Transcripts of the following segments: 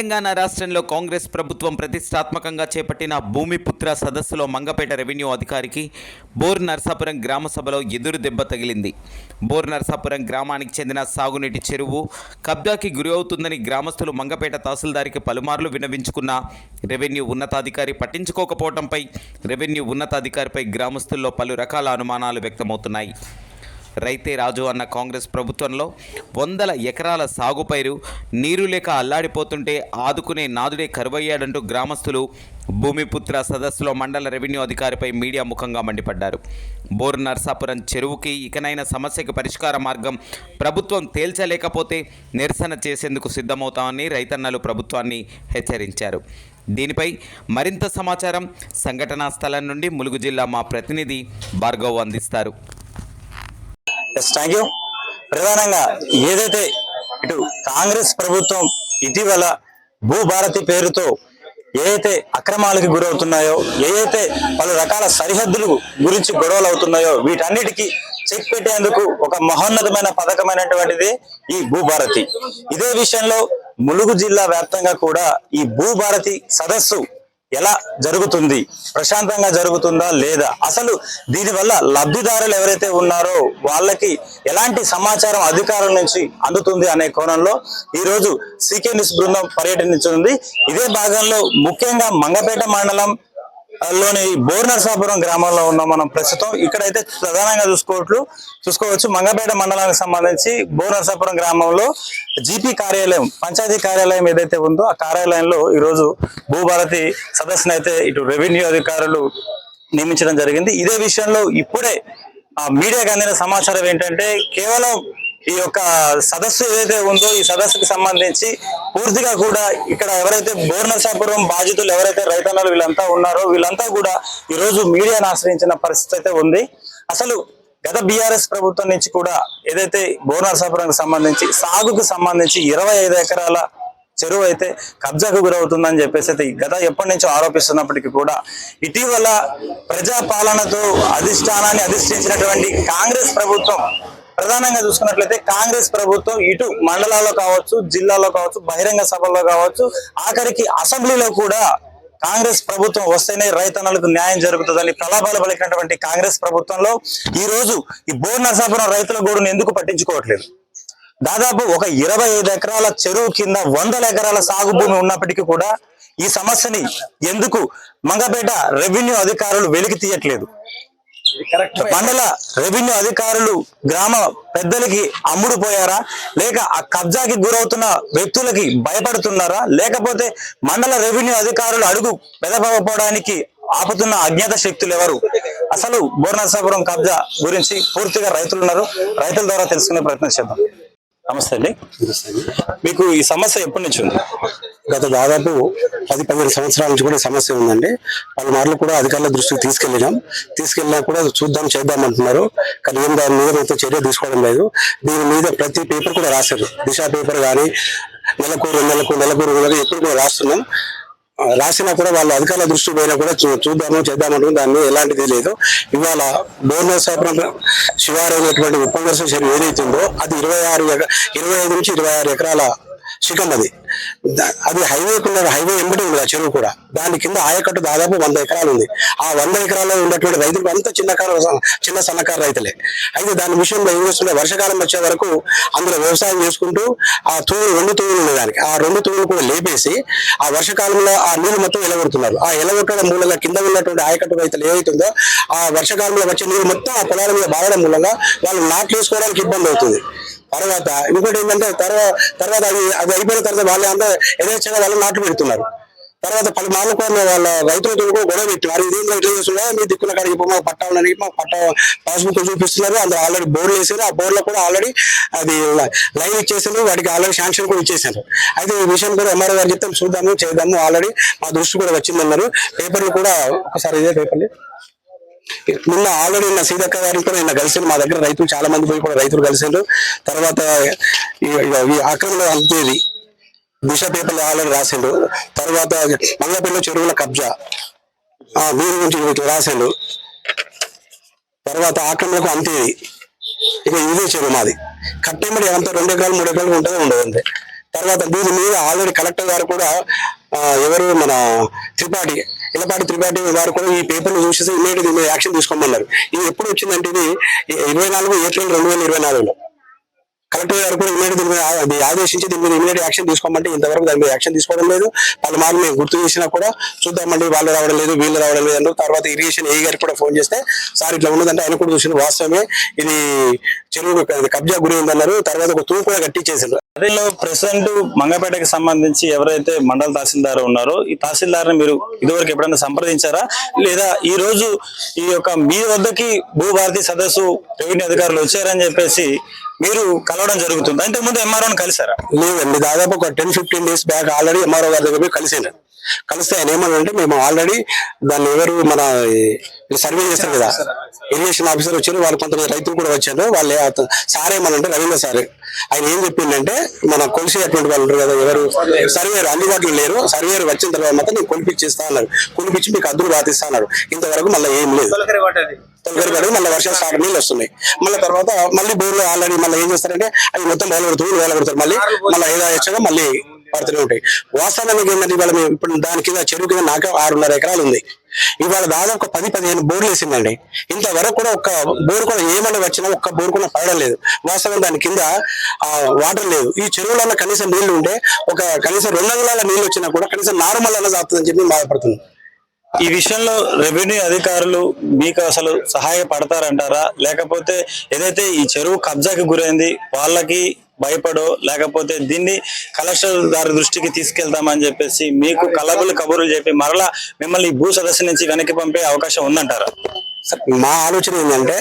తెలంగాణ రాష్ట్రంలో కాంగ్రెస్ ప్రభుత్వం ప్రతిష్టాత్మకంగా చేపట్టిన భూమిపుత్ర సదస్సులో మంగపేట రెవెన్యూ అధికారికి బోర్ నర్సాపురం గ్రామ సభలో ఎదురు దెబ్బ తగిలింది. బోర్ నర్సాపురం గ్రామానికి చెందిన సాగునీటి చెరువు కబ్జాకి గురి అవుతుందని గ్రామస్తులు మంగపేట తహసీల్దారికి పలుమార్లు విన్నవించుకున్న రెవెన్యూ ఉన్నతాధికారి పట్టించుకోకపోవడంపై రెవెన్యూ ఉన్నతాధికారిపై గ్రామస్తుల్లో పలు రకాల అనుమానాలు వ్యక్తమవుతున్నాయి. రైతే రాజు అన్న కాంగ్రెస్ ప్రభుత్వంలో వందల ఎకరాల సాగు పైరు నీరు లేక అల్లాడిపోతుంటే ఆదుకునే నాదుడే కరువయ్యాడంటూ గ్రామస్తులు భూమిపుత్ర సదస్సులో మండల రెవెన్యూ అధికారిపై మీడియా ముఖంగా మండిపడ్డారు. బోర్ నర్సాపురం చెరువుకి ఇకనైన సమస్యకు పరిష్కార మార్గం ప్రభుత్వం తేల్చలేకపోతే నిరసన చేసేందుకు సిద్ధమవుతామని రైతన్నలు ప్రభుత్వాన్ని హెచ్చరించారు. దీనిపై మరింత సమాచారం సంఘటనా స్థలం నుండి ములుగు జిల్లా మా ప్రతినిధి భార్గవ్ అందిస్తారు. ఎస్ థ్యాంక్ యూ ప్రధానంగా ఏదైతే ఇటు కాంగ్రెస్ ప్రభుత్వం ఇటీవల భూభారతి పేరుతో ఏదైతే అక్రమాలకు గురవుతున్నాయో ఏదైతే పలు రకాల సరిహద్దులు గురించి గొడవలు అవుతున్నాయో వీటన్నిటికీ చెక్ పెట్టేందుకు ఒక మహోన్నతమైన పథకమైనటువంటిది ఈ భూభారతి. ఇదే విషయంలో ములుగు జిల్లా వ్యాప్తంగా కూడా ఈ భూభారతి సదస్సు ఎలా జరుగుతుంది? ప్రశాంతంగా జరుగుతుందా లేదా? అసలు దీనివల్ల లబ్ధిదారులు ఎవరైతే ఉన్నారో వాళ్ళకి ఎలాంటి సమాచారం అధికారుల నుంచి అందుతుంది అనే కోణంలో ఈ రోజు సీకే న్యూస్ బృందం పర్యటించింది ఇదే భాగంలో ముఖ్యంగా మంగపేట మండలం లోని బోర్నర్సాపురం గ్రామంలో ఉన్నాం మనం ప్రస్తుతం. ఇక్కడైతే ప్రధానంగా చూసుకోవచ్చు చూసుకోవచ్చు మంగపేట మండలానికి సంబంధించి బోర్నర్సాపురం గ్రామంలో జీపీ కార్యాలయం పంచాయతీ కార్యాలయం ఏదైతే ఉందో ఆ కార్యాలయంలో ఈ రోజు భూభారతి సదస్సును అయితే ఇటు రెవెన్యూ అధికారులు నియమించడం జరిగింది. ఇదే విషయంలో ఇప్పుడే ఆ మీడియాకి అందిన సమాచారం ఏంటంటే కేవలం ఈ యొక్క సదస్సు ఏదైతే ఉందో ఈ సదస్సుకి సంబంధించి పూర్తిగా కూడా ఇక్కడ ఎవరైతే బోర్నర్సాపురం బాధితులు ఎవరైతే రైతన్నలు వీళ్ళంతా ఉన్నారో వీళ్ళంతా కూడా ఈ రోజు మీడియాను ఆశ్రయించిన పరిస్థితి అయితే ఉంది. అసలు గత బీఆర్ఎస్ ప్రభుత్వం నుంచి కూడా ఏదైతే బోర్నర్సాపురంకి సంబంధించి సాగుకు సంబంధించి ఇరవై ఐదు ఎకరాల చెరువు అయితే కబ్జాకు గురవుతుందని చెప్పేసి అయితే గత ఎప్పటి నుంచో ఆరోపిస్తున్నప్పటికీ కూడా ఇటీవల ప్రజాపాలనతో అధిష్టానాన్ని అధిష్ఠించినటువంటి కాంగ్రెస్ ప్రభుత్వం ప్రధానంగా చూసుకున్నట్లయితే కాంగ్రెస్ ప్రభుత్వం ఇటు మండలాల్లో కావచ్చు జిల్లాలో కావచ్చు బహిరంగ సభల్లో కావచ్చు ఆఖరికి అసెంబ్లీలో కూడా కాంగ్రెస్ ప్రభుత్వం వస్తేనే రైతన్నలకు న్యాయం జరుగుతుందని ప్రలాభాలు పలికినటువంటి కాంగ్రెస్ ప్రభుత్వంలో ఈ రోజు ఈ బోర్ నరసాపురం రైతుల గోడును ఎందుకు పట్టించుకోవట్లేదు? దాదాపు ఒక ఇరవై ఐదు ఎకరాల చెరువు కింద వందల ఎకరాల సాగు భూమి ఉన్నప్పటికీ కూడా ఈ సమస్యని ఎందుకు మంగపేట రెవెన్యూ అధికారులు వెలికి తీయట్లేదు మండల రెవెన్యూ అధికారులు గ్రామ పెద్దలకి అమ్ముడు పోయారా లేక ఆ కబ్జాకి గురవుతున్న వ్యక్తులకి భయపడుతున్నారా? లేకపోతే మండల రెవెన్యూ అధికారులు అడుగు పెదపకపోవడానికి ఆపుతున్న అజ్ఞాత శక్తులు ఎవరు? అసలు బోర్నరసాపురం కబ్జా గురించి పూర్తిగా రైతులు ఉన్నారు రైతుల ద్వారా తెలుసుకునే ప్రయత్నం చేద్దాం. నమస్తే అండి. మీకు ఈ సమస్య ఎప్పటి నుంచి ఉంది? గత దాదాపు పది పదిహేను సంవత్సరాల నుంచి కూడా సమస్య ఉందండి. పలుమార్లు కూడా అధికారుల దృష్టికి తీసుకెళ్ళినాం. తీసుకెళ్ళినా కూడా చూద్దాం చేద్దాం అంటున్నారు. కానీ ఏం దాని మీద మొత్తం చర్య తీసుకోవడం లేదు. దీని మీద ప్రతి పేపర్ కూడా రాశారు. దిశ పేపర్ కానీ నెలకు రెండు నెలకు నెలకు రెండు నెలకు ఎప్పుడు కూడా రాస్తున్నాం. రాసినా కూడా వాళ్ళ అధికారుల దృష్టి పోయినా కూడా చూ- చూద్దాము చేద్దామంటున్న దాన్ని ఎలాంటిది లేదు. ఇవాళ బోర్నర్సాపురం శివారైనటువంటి ఉపవర్ష చెరువు ఏదైతుందో అది ఇరవై ఆరు ఎక- ఇరవై ఐదు నుంచి ఇరవై ఆరు ఎకరాల అది. అది హైవే హైవే ఎంబడి ఉంది ఆ చెరువు కూడా. దాని కింద ఆయకట్టు దాదాపు వంద ఎకరాలు ఉంది. ఆ వంద ఎకరాల్లో ఉన్నటువంటి రైతులు అంతా చిన్నకారు చిన్న సన్నకారు రైతులే. అయితే దాని విషయంలో ఏం చేస్తుంటే వర్షాకాలం వచ్చే వరకు అందులో వ్యవసాయం చేసుకుంటూ ఆ తూములు రెండు తూములు ఉన్నాయి దానికి. ఆ రెండు తూములు కూడా లేపేసి ఆ వర్షకాలంలో ఆ నీళ్ళు మొత్తం ఎలగొడుతున్నారు. ఆ ఎలగొట్టడం మూలంగా కింద ఉన్నటువంటి ఆయకట్టు రైతులు ఏవైతుందో ఆ వర్షకాలంలో వచ్చే నీరు మొత్తం ఆ పొలాల మీద బాగడం మూలంగా వాళ్ళు నాట్లు వేసుకోవడానికి ఇబ్బంది అవుతుంది. తర్వాత ఇంకోటి ఏంటంటే తర్వాత తర్వాత అది అది అయిపోయిన తర్వాత వాళ్ళు అంతా యథేచ్ఛగా వాళ్ళు నాట్లు పెడుతున్నారు. తర్వాత పలు మార్లు కూడా వాళ్ళ రైతులతో కూడా గొడవ పెట్టినారు ఇది ఇట్లా చేస్తున్నా మీ దిక్కున కాడికి పో, మాకు పట్టా ఉండడానికి మాకు పట్టా పాస్బుక్ చూపిస్తున్నారు. అందులో ఆల్రెడీ బోర్డు వేసారు ఆ బోర్డులో కూడా ఆల్రెడీ అది లైన్ ఇచ్చేసారు వాటికి ఆల్రెడీ శాంక్షన్ కూడా ఇచ్చేసారు అయితే ఈ విషయం కూడా ఎంఆర్ఓ గారు చెప్తాం చూద్దాము చేద్దాము. ఆల్రెడీ మా దృష్టి కూడా వచ్చిందన్నారు. పేపర్లు కూడా ఒకసారి ఇదే పేపర్లు. నిన్న ఆల్రెడీ నిన్న సీతక్క గారిని కూడా నిన్న కలిసిండు మా దగ్గర రైతులు చాలా మంది పోయి కూడా రైతులు కలిసిండు తర్వాత ఈ- ఈ- అంతేది. దిశ పేపర్లు ఆల్రెడీ రాసిండు తర్వాత మంగపల్లి చెరువుల కబ్జా. ఆ వీరి గురించి రాసిండు తర్వాత ఆక్రమణకు అంతేది. ఇక ఇదే చెరువు మాది. కట్టేమడి ఎంత రెండు ఎకరాలు మూడు ఎకరాలు ఉంటుందో ఉండదు అంతే. తర్వాత దీని మీద ఆల్రెడీ కలెక్టర్ గారు కూడా ఎవరు మన త్రిపాఠి ఇలపాటి త్రిపాఠి వారు కూడా ఈ పేపర్లు చూసేసి ఇమీడియట్ యాక్షన్ తీసుకోమన్నారు. ఇది ఎప్పుడు వచ్చిందంటే ఇది ఇరవై నాలుగు ఏప్రిల్ రెండు వేల ఇరవై నాలుగులో. కలెక్టర్ గారు కూడా ఇమీడియట్ దీని మీద ఆదేశించి దీని మీద ఇమీడియట్ యాక్షన్ తీసుకోమంటే ఇంతవరకు దాని మీద యాక్షన్ తీసుకోవడం లేదు. పలుమార్లు మేము గుర్తు చేసినా కూడా చూద్దామండి వాళ్ళు రావడం లేదు వీళ్ళు రావడం లేదు అన్నారు. తర్వాత ఇరిగేషన్ ఏ గారికి కూడా ఫోన్ చేస్తే సార్ ఇట్లా ఉన్నదంటే ఆయన కూడా చూసిన వాస్తవమే. ఇది చెరువు కబ్జా గురి ఉందన్నారు. తర్వాత ఒక తూపు కూడా కట్టించేసారు అదేలో ప్రెసిడెంట్ మంగపేటకి సంబంధించి ఎవరైతే మండల తహసీల్దార్ ఉన్నారో ఈ తహసీల్దార్ని మీరు ఇదివరకు ఎప్పుడైనా సంప్రదించారా? లేదా ఈ రోజు ఈ యొక్క మీ వద్దకి భూభారతి సదస్సు రెవెన్యూ అధికారులు వచ్చారని చెప్పేసి మీరు కలవడం జరుగుతుంది? ఇంతకు ముందు ఎంఆర్ఓని కలిసారా లేదండి దాదాపు ఒక ten fifteen days back already MRO గారి దగ్గర పోయి కలిస్తే ఆయన ఏమన్నారంటే మేము ఆల్రెడీ దాన్ని ఎవరు మన సర్వే చేస్తారు కదా ఇరిగేషన్ ఆఫీసర్ వచ్చారు వాళ్ళు కొంతమంది రైతులు కూడా వచ్చారు వాళ్ళు సార్ ఏమనంటే రవీంద్ర సార్ ఆయన ఏం చెప్పిందంటే మన కొలిసి అటువంటి వాళ్ళు ఉంటారు కదా ఎవరు సర్వేరు అందుబాటులో లేరు సర్వేరు వచ్చిన తర్వాత మాత్రం నేను కొలిపించేస్తా అన్నారు. కొలిపించి మీకు అద్దులు బాధిస్తా అన్నారు. ఇంతవరకు మళ్ళీ ఏం లేదు. తొలగరి మళ్ళీ వర్షం స్టార్ట్ నీళ్ళు వస్తున్నాయి. మళ్ళీ తర్వాత మళ్ళీ బోర్లు ఆల్రెడీ మళ్ళీ ఏం చేస్తారంటే అవి మొత్తం వేల పడుతుంది వేల మళ్ళీ మళ్ళీ ఐదు వచ్చాక మళ్ళీ పడుతూనే ఉంటాయి. వాస్తవానికి ఏంటంటే ఇవాళ మేము ఇప్పుడు దాని కింద చెరువు కింద నాకు ఆరున్నర ఎకరాలు ఉంది. ఇవాళ దాదాపు ఒక పది పదిహేను బోర్లు వేసిందండి. ఇంతవరకు కూడా ఒక్క బోర్ కూడా ఏమన్నా వచ్చినా ఒక్క బోర్ కూడా పడడం లేదు. వాస్తవం దాని కింద వాటర్ లేదు. ఈ చెరువులలో కనీసం నీళ్ళు ఉంటే ఒక కనీసం రెండు వందల నీళ్ళు వచ్చినా కూడా కనీసం నార్మల్ అన్న సాగుతుందని చెప్పి బాధపడుతుంది బాధపడుతున్నాం. ఈ విషయంలో రెవెన్యూ అధికారులు మీకు అసలు సహాయపడతారంటారా? లేకపోతే ఏదైతే ఈ చెరువు కబ్జాకి గురైంది వాళ్ళకి భయపడో లేకపోతే దీన్ని కలెక్టర్ గారి దృష్టికి తీసుకెళ్తామని చెప్పేసి మీకు కలబులు కబుర్లు చెప్పి మరలా మిమ్మల్ని భూ సదస్సు నుంచి వెనక్కి పంపే అవకాశం ఉందంటారా? మా ఆలోచన ఏంటంటే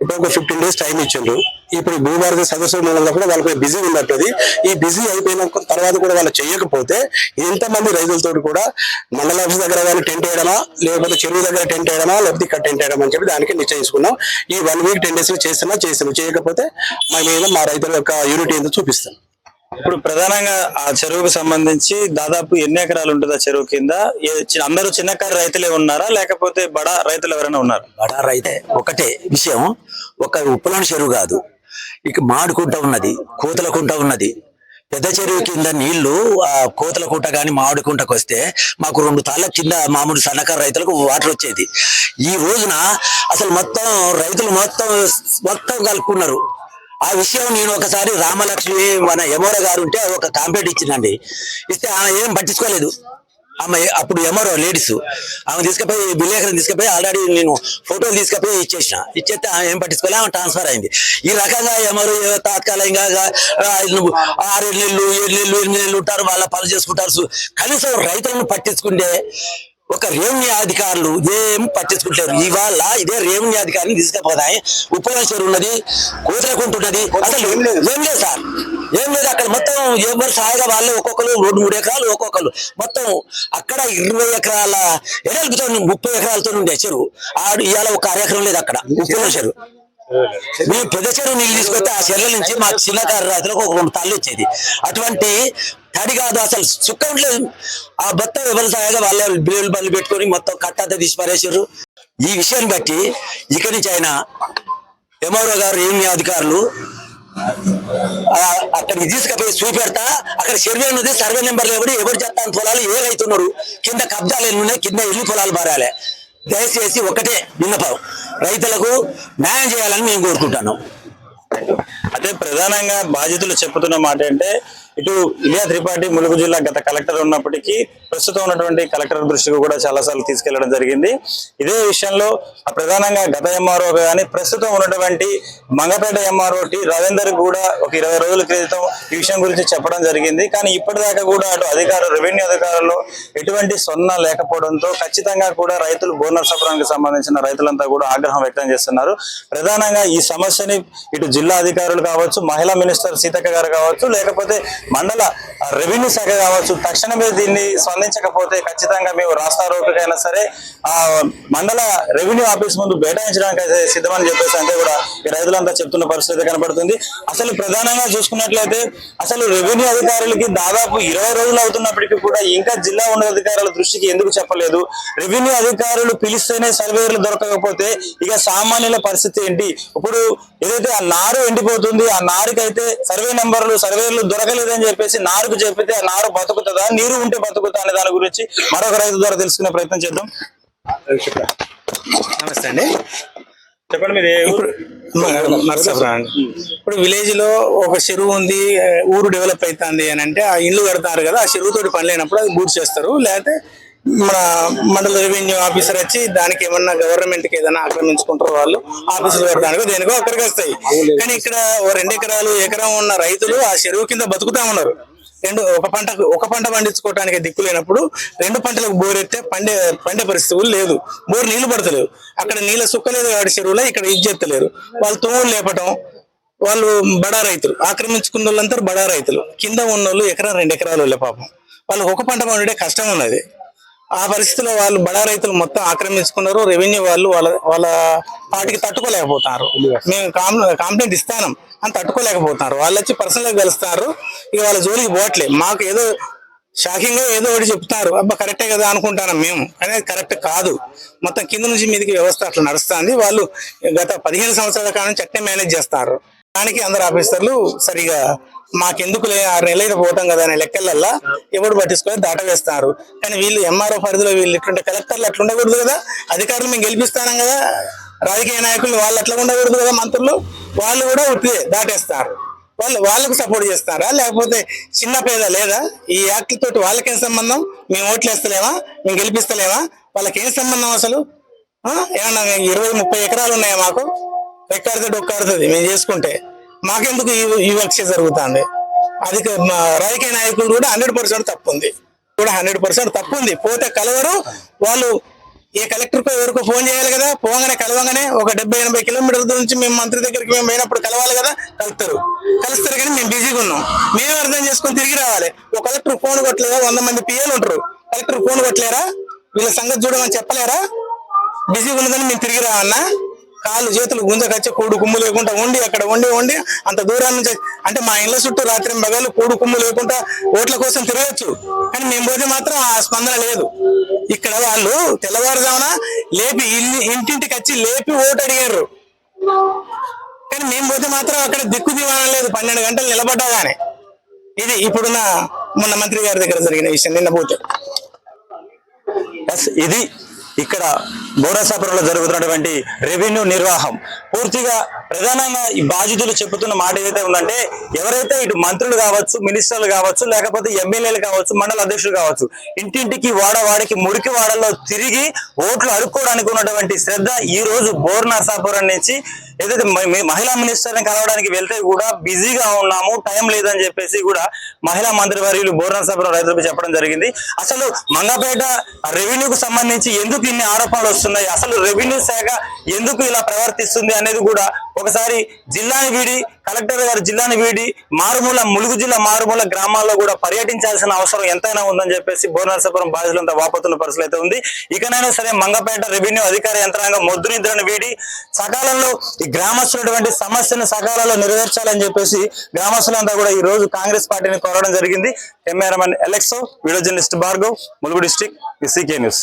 ఇప్పుడు ఒక ఫిఫ్టీన్ డేస్ టైం ఇచ్చిండ్రు. ఇప్పుడు భూభారతి సదస్సు మూలంగా కూడా వాళ్ళకి బిజీ ఉన్నట్టుది ఈ బిజీ అయిపోయిన తర్వాత కూడా వాళ్ళు చేయకపోతే ఎంతమంది రైతులతో కూడా మండల ఆఫీస్ దగ్గర వాళ్ళు టెంట్ వేయడమా లేకపోతే చెరువు దగ్గర టెంట్ వేయడమా లేకపోతే ఇక్కడ టెంట్ వేయడం అని చెప్పి దానికి నిశ్చయించుకున్నాం. ఈ వన్ వీక్ టెన్ డేస్ చేస్తున్నా చేస్తున్నాం. చేయకపోతే మా మీద మా రైతుల యొక్క యూనిటీ ఏందో చూపిస్తాం ఇప్పుడు ప్రధానంగా ఆ చెరువుకు సంబంధించి దాదాపు ఎన్ని ఎకరాలు ఉంటుంది ఆ చెరువు కింద? అందరూ చిన్నకారు రైతులే ఉన్నారా? లేకపోతే బడా రైతులు ఎవరైనా ఉన్నారు? బడా రైతే ఒకటే విషయం. ఒక ఉప్పులోని చెరువు కాదు. ఇక మాడుకుంట ఉన్నది కూతలకుంట ఉన్నది. పెద్ద చెరువు కింద నీళ్ళు ఆ కూట కానీ మామిడికుంటకు వస్తే మాకు రెండు తాళ్ళ కింద మామూలు సన్నకారు రైతులకు వాటర్ వచ్చేది. ఈ రోజున అసలు మొత్తం రైతులు మొత్తం మొత్తం కలుపుకున్నారు. ఆ విషయం నేను ఒకసారి రామలక్ష్మి మన యమోర గారు ఉంటే ఒక కాంప్లైంట్ ఇచ్చిందండి. ఇస్తే ఆమె ఏం పట్టించుకోలేదు. ఆమె అప్పుడు ఎమరో లేడీస్ ఆమె తీసుకుపోయి విలేకరుని తీసుకుపోయి ఆల్రెడీ నేను ఫోటోలు తీసుకుపోయి ఇచ్చేసిన. ఇచ్చేస్తే ఆమె ఏం పట్టించుకోలే ఆమె ట్రాన్స్ఫర్ అయింది. ఈ రకంగా ఎమరు తాత్కాలికంగా ఆ, నువ్వు ఆరు నెలలు ఏడు నెలలు ఎనిమిది నెలలు ఉంటారు వాళ్ళ పనులు చేసుకుంటారు. కనీసం రైతులను పట్టించుకుంటే ఒక రెవెన్యూ అధికారులు ఏం పట్టించుకుంటారు ఇవాళ ఇదే రెవెన్యూ అధికారిని తీసుకుపోతాయి ఉపయోగించారు ఉన్నది కూతురకుంటున్నది అసలు ఏం లేదు. సార్. ఏం లేదు. అక్కడ మొత్తం ఎవరు సాయగా వాళ్ళు ఒక్కొక్కరు రెండు మూడు ఎకరాలు ఒక్కొక్కరు. మొత్తం అక్కడ ఇరవై ఎకరాల ఎడల్పుతో ముప్పై ఎకరాలతో ఉండే చెరువు. ఆడు ఇవాళ ఒక అరెకరం లేదు అక్కడ. ఉప్పుల చెరువు. మేము పెద్ద చెరువు నీళ్ళు తీసుకొస్తే ఆ చెరువుల నుంచి మా చిన్నకారు రైతులకు ఒక రెండు తల్లి వచ్చేది. అటువంటి తడి కాదు అసలు సుక్క ఉండలేదు ఆ భర్త ఎవరు సాయగా వాళ్ళే బిల్లులు బల్లి పెట్టుకొని మొత్తం కట్టంతా తీసి ఈ విషయాన్ని బట్టి ఇక్కడి నుంచి ఆయన ఎంఆర్ఓ గారు ఏమి అధికారులు అక్కడ అక్కడికి చూపెడతా అక్కడ సర్వే ఉన్నది సర్వే నెంబర్ లేబడి ఎవరు చెప్తాను పొలాలు ఏ రైతున్నారు కింద కబ్జాలు ఎన్ని ఉన్నాయి కింద ఇల్లు పొలాలు మారాలి దయచేసి ఒకటే విన్నపం రైతులకు న్యాయం చేయాలని మేము కోరుకుంటున్నాం. అదే ప్రధానంగా బాధితులు చెప్తున్న మాట అంటే ఇటు ఇలియా త్రిపాఠి ములుగు జిల్లా గత కలెక్టర్ ఉన్నప్పటికీ ప్రస్తుతం ఉన్నటువంటి కలెక్టర్ దృష్టికి కూడా చాలా సార్లు తీసుకెళ్ళడం జరిగింది. ఇదే విషయంలో ఆ ప్రధానంగా గత ఎంఆర్ఓ కానీ ప్రస్తుతం ఉన్నటువంటి మంగపేట ఎంఆర్ఓ టి రవీందర్ కూడా ఒక ఇరవై రోజుల క్రితం ఈ విషయం గురించి చెప్పడం జరిగింది. కానీ ఇప్పటిదాకా కూడా అటు అధికారులు రెవెన్యూ అధికారులు ఎటువంటి సొన్న లేకపోవడంతో ఖచ్చితంగా కూడా రైతులు బోనర్ సఫరానికి సంబంధించిన రైతులంతా కూడా ఆగ్రహం వ్యక్తం చేస్తున్నారు. ప్రధానంగా ఈ సమస్యని ఇటు జిల్లా అధికారులు కావచ్చు మహిళా మినిస్టర్ సీతక్క గారు కావచ్చు లేకపోతే మండల రెవెన్యూ శాఖ కావచ్చు తక్షణమే దీన్ని స్పందించకపోతే ఖచ్చితంగా మేము రాస్తా రోడ్డుకైనా సరే ఆ మండల రెవెన్యూ ఆఫీస్ ముందు బైఠాయించడానికి అయితే సిద్ధమని చెప్పేసి అంటే కూడా ఈ రైతులంతా చెప్తున్న పరిస్థితి కనబడుతుంది. అసలు ప్రధానంగా చూసుకున్నట్లయితే అసలు రెవెన్యూ అధికారులకి దాదాపు ఇరవై రోజులు అవుతున్నప్పటికీ కూడా ఇంకా జిల్లా ఉన్నతాధికారుల దృష్టికి ఎందుకు చెప్పలేదు? రెవెన్యూ అధికారులు పిలిస్తేనే సర్వేలు దొరకకపోతే ఇక సామాన్యుల పరిస్థితి ఏంటి? ఇప్పుడు ఏదైతే ఆ నారు ఎండిపోతుంది ఆ నారుకైతే సర్వే నెంబర్లు సర్వేలు దొరకలేదని చెప్పేసి నారుకు చెప్పితే ఆ నారు బతుకుతుందా నీరు ఉంటే బతుకుతా అనే దాని గురించి మరొక రైతు ద్వారా తెలుసుకునే ప్రయత్నం చేద్దాం. నమస్తే అండి. చెప్పండి మీరు ఇప్పుడు విలేజ్లో ఒక చెరువు ఉంది ఊరు డెవలప్ అవుతుంది అని అంటే ఆ ఇల్లు కడతారు కదా ఆ చెరువు తోటి పని లేనప్పుడు అది బూట్ చేస్తారు. లేకపోతే మన మండల రెవెన్యూ ఆఫీసర్ వచ్చి దానికి ఏమన్నా గవర్నమెంట్కి ఏదైనా ఆక్రమించుకుంటారు వాళ్ళు ఆఫీసులు కట్టడానికో దేనికో అక్కడికి వస్తాయి. కానీ ఇక్కడ ఓ రెండు ఎకరాలు ఎకరం ఉన్న రైతులు ఆ చెరువు కింద బతుకుతా ఉన్నారు. రెండు ఒక పంటకు ఒక పంట పండించుకోవడానికి దిక్కు లేనప్పుడు రెండు పంటలకు బోర్ ఎత్తే పండే పండే పరిస్థితులు లేదు. బోర్ నీళ్ళు పడతలేవు అక్కడ నీళ్ళ సుక్కలేదు కాబట్టి చెరువులో ఇక్కడ ఇచ్చేత్తలేరు వాళ్ళు తుమ్ములు లేపటం వాళ్ళు బడా రైతులు. ఆక్రమించుకున్న వాళ్ళంతా బడా రైతులు. కింద ఉన్న వాళ్ళు ఎకరం రెండు ఎకరాలు వెళ్ళే పాపం. వాళ్ళు ఒక పంట పండుడే కష్టం ఉన్నది. ఆ పరిస్థితిలో వాళ్ళు బడా రైతులు మొత్తం ఆక్రమించుకున్నారు. రెవెన్యూ వాళ్ళు వాళ్ళ వాళ్ళ పాటికి తట్టుకోలేకపోతున్నారు. మేము కంప్లైంట్ ఇస్తాను అని తట్టుకోలేకపోతున్నారు. వాళ్ళు వచ్చి పర్సనల్గా కలుస్తారు ఇక వాళ్ళ జోలికి పోవట్లే. మాకు ఏదో షాకింగ్గా ఏదో ఒకటి చెప్తారు అబ్బా కరెక్టే కదా అనుకుంటాను మేము. కానీ కరెక్ట్ కాదు. మొత్తం కింద నుంచి మీదకి వ్యవస్థ అట్లా నడుస్తుంది. వాళ్ళు గత పదిహేను సంవత్సరాల కాలం చట్టం మేనేజ్ చేస్తారు. దానికి అందరు ఆఫీసర్లు సరిగా మాకెందుకులే ఆరు నెలలు పోతాం కదా అనే లెక్కలల్లా ఎవడు పట్టించుకొని దాట వేస్తారు కానీ వీళ్ళు ఎంఆర్ఓ పరిధిలో వీళ్ళు ఇట్లుంటే కలెక్టర్లు అట్లా ఉండకూడదు కదా అధికారులు మేము గెలిపిస్తాం కదా రాజకీయ నాయకులు వాళ్ళు అట్లా ఉండకూడదు కదా మంత్రులు వాళ్ళు కూడా దాటేస్తారు. వాళ్ళు వాళ్ళకు సపోర్ట్ చేస్తారా? లేకపోతే చిన్న పేద లేదా? ఈ యాక్ట్ తోటి వాళ్ళకేం సంబంధం? మేము ఓట్లు వేస్తలేమా మేము గెలిపిస్తలేమా? వాళ్ళకి ఏం సంబంధం అసలు? ఏమన్నా ఇరవై ముప్పై ఎకరాలు ఉన్నాయా మాకు? ఎక్కడితే డొక్కాడుతుంది మేము చేసుకుంటే. మాకెందుకు ఈ ఈ జరుగుతుంది? అది మా రాజకీయ నాయకులు కూడా హండ్రెడ్ పర్సెంట్ తప్పు ఉంది కూడా హండ్రెడ్ పర్సెంట్ తప్పు ఉంది పోతే కలవరు. వాళ్ళు ఏ కలెక్టర్కు ఎవరికో ఫోన్ చేయాలి కదా పోగానే కలవగానే ఒక డెబ్బై ఎనభై కిలోమీటర్ల నుంచి మేము మంత్రి దగ్గరికి మేము పోయినప్పుడు కలవాలి కదా కలుస్తారు. కలుస్తారు కానీ మేము బిజీగా ఉన్నాం. మేము అర్థం చేసుకొని తిరిగి రావాలి. ఒక కలెక్టర్ ఫోన్ కొట్టలేదా? వంద మంది పిఎలు ఉంటారు. కలెక్టర్ ఫోన్ కొట్టలేరా? వీళ్ళ సంగతి చూడమని చెప్పలేరా? బిజీగా ఉన్నదని మేము తిరిగి రావన్నా కాళ్ళు చేతులు గుంజకచ్చి కూడు కుమ్ము లేకుండా ఉండి అక్కడ ఉండి ఉండి అంత దూరం నుంచి అంటే మా ఇళ్ళ చుట్టూ రాత్రి మగలు కూడు కుమ్ము లేకుండా ఓట్ల కోసం తిరగచ్చు. కానీ మేము పోతే మాత్రం ఆ స్పందన లేదు. ఇక్కడ వాళ్ళు తెల్లవారుజామున లేపి ఇల్లు ఇంటింటికి వచ్చి లేపి ఓటు అడిగారు. కానీ మేము పోతే మాత్రం అక్కడ దిక్కు దివాణం లేదు. పన్నెండు గంటలు నిలబడ్డగానే. ఇది ఇప్పుడున్న మొన్న మంత్రి గారి దగ్గర జరిగిన విషయం నిన్న పోతే. ఇది ఇక్కడ బోరాసాపురంలో జరుగుతున్నటువంటి రెవెన్యూ నిర్వాహం. పూర్తిగా ప్రధానంగా ఈ బాధితులు చెబుతున్న మాట ఏదైతే ఉందంటే ఎవరైతే ఇటు మంత్రులు కావచ్చు మినిస్టర్లు కావచ్చు లేకపోతే ఎమ్మెల్యేలు కావచ్చు మండల అధ్యక్షులు కావచ్చు ఇంటింటికి వాడ వాడికి మురికి వాడల్లో తిరిగి ఓట్లు అడుక్కోవడానికి ఉన్నటువంటి శ్రద్ధ ఈ రోజు బోర్నాసాపురం నుంచి ఏదైతే మహిళా మినిస్టర్ని కలవడానికి వెళ్తే కూడా బిజీగా ఉన్నాము టైం లేదని చెప్పేసి కూడా మహిళా మంత్రి వర్యులు బోర్ నర్సాపురం రైతులకు చెప్పడం జరిగింది. అసలు మంగపేట రెవెన్యూకు సంబంధించి ఎందుకు ఇన్ని ఆరోపణలు వస్తున్నాయి? అసలు రెవెన్యూ శాఖ ఎందుకు ఇలా ప్రవర్తిస్తుంది అనేది కూడా ఒకసారి జిల్లాని వీడి కలెక్టర్ గారు జిల్లాని వీడి మారుమూల ములుగు జిల్లా మారుమూల గ్రామాల్లో కూడా పర్యటించాల్సిన అవసరం ఎంతైనా ఉందని చెప్పేసి భువనరసపురం బాధితులంతా వాపతుల పరిస్థితి అయితే ఉంది. ఇకనైనా సరే మంగపేట రెవెన్యూ అధికార యంత్రాంగం మొద్దు నిద్రను వీడి సకాలంలో ఈ గ్రామస్తులటువంటి సమస్యను సకాలంలో నెరవేర్చాలని చెప్పేసి గ్రామస్తులంతా కూడా ఈ రోజు కాంగ్రెస్ పార్టీని కోరడం జరిగింది. Cameraman ఎలెక్సో video journalist Bhargav Mulugu district CK news.